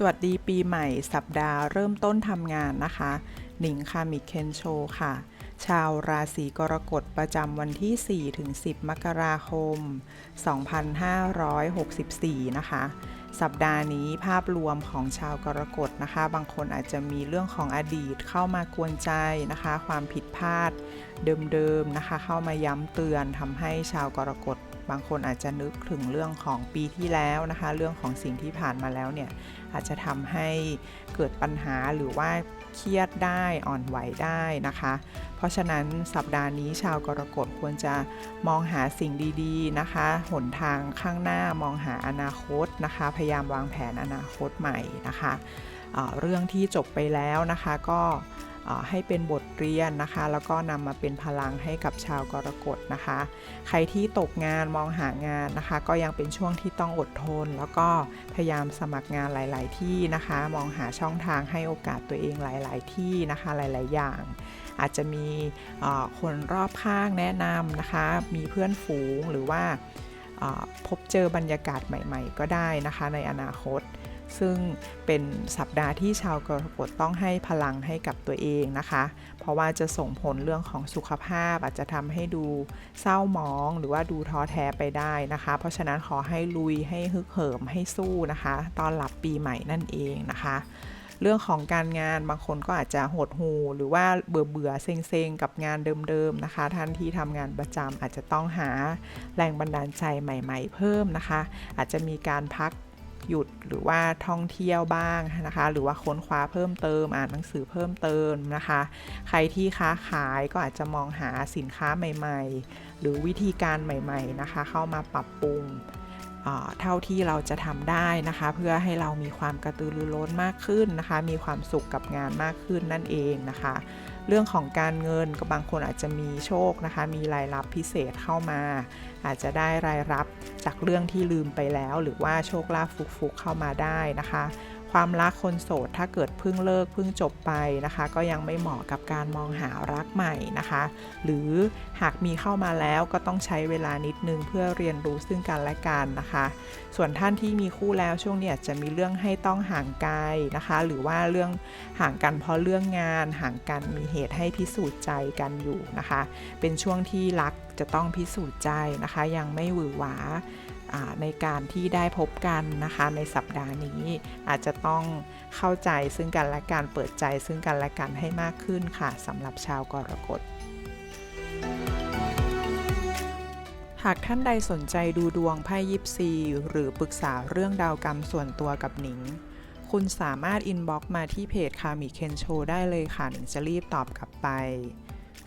สวัสดีปีใหม่สัปดาห์เริ่มต้นทำงานนะคะ หนิงคามิเคนโชค่ะ ชาวราศีกรกฎประจำวันที่ 4 ถึง 10 มกราคม 2564 นะคะ สัปดาห์นี้ภาพรวมของชาวกรกฎนะคะ บางคนอาจจะมีเรื่องของอดีตเข้ามากวนใจนะคะ ความผิดพลาดเดิมๆนะคะ เข้ามาย้ำเตือนทำให้ชาวกรกฎ บางคนอาจจะนึกถึงเรื่องของปีที่แล้วนะคะ เรื่องของสิ่งที่ผ่านมาแล้วเนี่ยอาจจะทำให้เกิดปัญหาหรือว่าเครียดได้อ่อนไหวได้นะคะ เพราะฉะนั้นสัปดาห์นี้ชาวกรกฎควรจะมองหาสิ่งดีๆนะคะ หนทางข้างหน้ามองหาอนาคตนะคะ พยายามวางแผนอนาคตใหม่นะคะเเรื่องที่จบไปแล้วนะคะก็ ให้เป็นบทเรียนนะคะ แล้วก็นำมาเป็นพลังให้กับชาวกรกฎนะคะ ใครที่ตกงานมองหางานนะคะ ก็ยังเป็นช่วงที่ต้องอดทน แล้วก็พยายามสมัครงานหลาย ๆ ที่นะคะ มองหาช่องทางให้โอกาสตัวเองหลาย ๆ ที่นะคะหลาย ๆ อย่างอาจจะมีคนรอบข้างแนะนำนะคะ มีเพื่อนฝูงหรือว่าพบเจอบรรยากาศใหม่ ๆ ก็ได้นะคะในอนาคต ซึ่งเป็นสัปดาห์ที่ชาวกรกฎต้องให้พลังให้กับตัวเองนะคะ เพราะว่าจะส่งผลเรื่องของสุขภาพ อาจจะทำให้ดูเศร้าหมองหรือว่าดูท้อแท้ไปได้นะคะ เพราะฉะนั้นขอให้ลุยให้ฮึกเหิมให้สู้นะคะตอนหลับปีใหม่นั่นเองนะคะเรื่องของการงานบางคนก็อาจจะหดหูหรือว่าเบื่อเบื่อเซ็งเซงกับงานเดิมๆนะคะ ท่านที่ทำงานประจำอาจจะต้องหาแรงบันดาลใจใหม่ ๆ เพิ่มนะคะ อาจจะมีการพัก หยุดหรือว่าท่องเที่ยวบ้างนะคะ หรือว่าค้นคว้าเพิ่มเติมอ่านหนังสือเพิ่มเติมนะคะ ใครที่ค้าขายก็อาจจะมองหาสินค้าใหม่ ๆ หรือวิธีการใหม่ ๆนะคะ เข้ามาปรับปรุงเท่าที่เราจะทำได้นะคะ เพื่อให้เรามีความกระตือรือร้นมากขึ้นนะคะ มีความสุขกับงานมากขึ้นนั่นเองนะคะ เรื่องของการเงินก็บางคนอาจจะมีโชคนะคะ มีรายรับพิเศษเข้ามา อาจจะได้รายรับจากเรื่องที่ลืมไปแล้ว หรือว่าโชคลาภฟุกๆเข้ามาได้นะคะ ความรักคนโสดถ้าเกิดเพิ่งเลิกเพิ่งจบไปนะคะ ก็ยังไม่เหมาะกับการมองหารักใหม่นะคะ หรือหากมีเข้ามาแล้วก็ต้องใช้เวลานิดนึงเพื่อเรียนรู้ซึ่งกันและกันนะคะ ส่วนท่านที่มีคู่แล้วช่วงนี้จะมีเรื่องให้ต้องห่างไกลนะคะ หรือว่าเรื่องห่างกันเพราะเรื่องงานห่างกันมีเหตุให้พิสูจน์ใจกันอยู่นะคะ เป็นช่วงที่รัก จะต้องพิสูจน์ใจนะคะ ยังไม่หวือหวาในการที่ได้พบกันนะคะในสัปดาห์นี้อาจจะต้องเข้าใจซึ่งกันและการเปิดใจซึ่งกันและกันให้มากขึ้นค่ะสำหรับชาวกรกฎหากท่านใดสนใจดูดวงไพ่ยิปซีหรือปรึกษาเรื่องดาวกรรมส่วนตัวกับหนิง คุณสามารถอินบ็อกซ์มาที่เพจคามิเคนโชได้เลยค่ะหนิงจะรีบตอบกลับไป